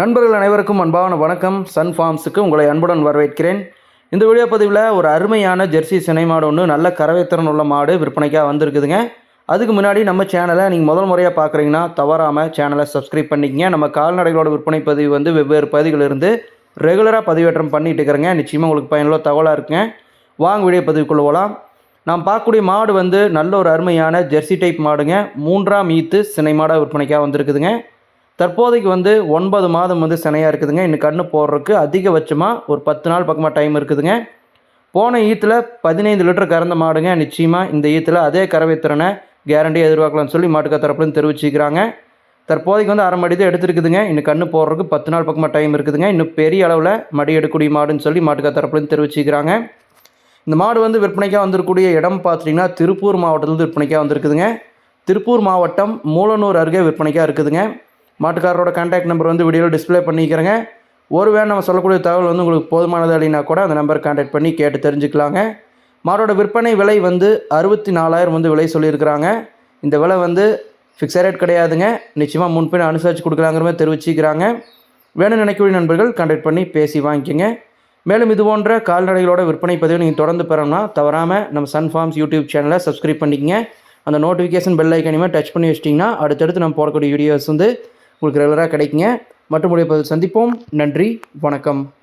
நண்பர்கள் அனைவருக்கும் அன்பான வணக்கம். சன் ஃபார்ம்ஸுக்கு உங்களை அன்புடன் வரவேற்கிறேன். இந்த வீடியோ பதிவில் ஒரு அருமையான ஜெர்சி சினை மாடு ஒன்று நல்ல கறவைத்திறன் உள்ள மாடு விற்பனைக்காக வந்திருக்குதுங்க. அதுக்கு முன்னாடி நம்ம சேனலை நீங்கள் முதல் முறையாக பார்க்குறீங்கன்னா தவறாமல் சேனலை சப்ஸ்கிரைப் பண்ணிக்கங்க. நம்ம கால்நடைகளோட விற்பனை பதிவு வந்து வெவ்வேறு பகுதிகளிலிருந்து ரெகுலராக பதிவேற்றம் பண்ணிகிட்டு இருக்கிறேங்க. நிச்சயமாக உங்களுக்கு பயனுள்ள தகவலாக இருக்குங்க. வாங்க வீடியோ பதிவுக்குள்ள போகலாம் நாம் பார்க்கக்கூடிய மாடு வந்து நல்ல ஒரு அருமையான ஜெர்சி டைப் மாடுங்க. மூன்றாம் ஈத்து சினை மாடாக விற்பனைக்காக வந்திருக்குதுங்க. தற்போதைக்கு வந்து ஒன்பது மாதம் வந்து சினையாக இருக்குதுங்க. இன்னும் கண்ணு போடுறதுக்கு அதிகபட்சமாக ஒரு பத்து நாள் பக்கமாக டைம் இருக்குதுங்க. போன ஈத்தில் பதினைந்து லிட்டர் கறந்த மாடுங்க. நிச்சயமாக இந்த ஈத்தில் அதே கறவை திறனை கேரண்டி எதிர்பார்க்கலாம்னு சொல்லி மாட்டுக்கா தரப்புலேருந்து தெரிவிச்சிக்கிறாங்க தற்போதைக்கு வந்து அரை மடி தான் எடுத்துருக்குதுங்க. இன்னும் கண்ணு போடுறதுக்கு பத்து நாள் பக்கமாக டைம் இருக்குதுங்க. இன்னும் பெரிய அளவில் மடி எடுக்கக்கூடிய மாடுன்னு சொல்லி மாட்டுக்கா தெரிவிச்சிக்கிறாங்க இந்த மாடு வந்து விற்பனைக்காக வந்திருக்கக்கூடிய இடம் பார்த்துட்டிங்கன்னா திருப்பூர் மாவட்டத்தில் விற்பனைக்காக வந்திருக்குதுங்க. திருப்பூர் மாவட்டம் மூலனூர் அருகே விற்பனைக்காக இருக்குதுங்க. மாட்டுக்காரரோட கான்டாக்ட் நம்பர் வந்து வீடியோவில் டிஸ்ப்ளே பண்ணிக்கிறேங்க. ஒருவேளை நம்ம சொல்லக்கூடிய தகவல் வந்து உங்களுக்கு போதுமானது அப்படின்னா கூட அந்த நம்பர் கான்டாக்ட் பண்ணி கேட்டு தெரிஞ்சுக்கலாங்க. மாடோட விற்பனை விலை வந்து அறுபத்தி நாலாயிரம் வந்து விலை சொல்லியிருக்கிறாங்க. இந்த விலை வந்து ஃபிக்ஸட் ரேட் கிடையாதுங்க. நிச்சயமாக முன்பின் அனுசரித்து கொடுக்கலாங்கிற மாதிரி தெரிவிச்சிக்கிறாங்க. வேணும்னு நினைக்கக்கூடிய நண்பர்கள் கான்டாக்ட் பண்ணி பேசி வாங்கிக்கோங்க. மேலும் இது போன்ற கால்நடைகளோட விற்பனை பதிவு நீங்கள் தொடர்ந்து பெறணும்னா தவறாமல் நம்ம சன் ஃபார்ம்ஸ் யூடியூப் சேனலை சப்ஸ்கிரைப் பண்ணிக்கங்க. அந்த நோட்டிஃபிகேஷன் பெல் ஐக்கனையுமே டச் பண்ணி வச்சிட்டிங்கன்னா அடுத்தடுத்து நம்ம போடக்கூடிய வீடியோஸ் வந்து உங்களுக்கு ரெகுலராக கிடைக்குங்க. மற்றும் உடைய சந்திப்போம். நன்றி வணக்கம்.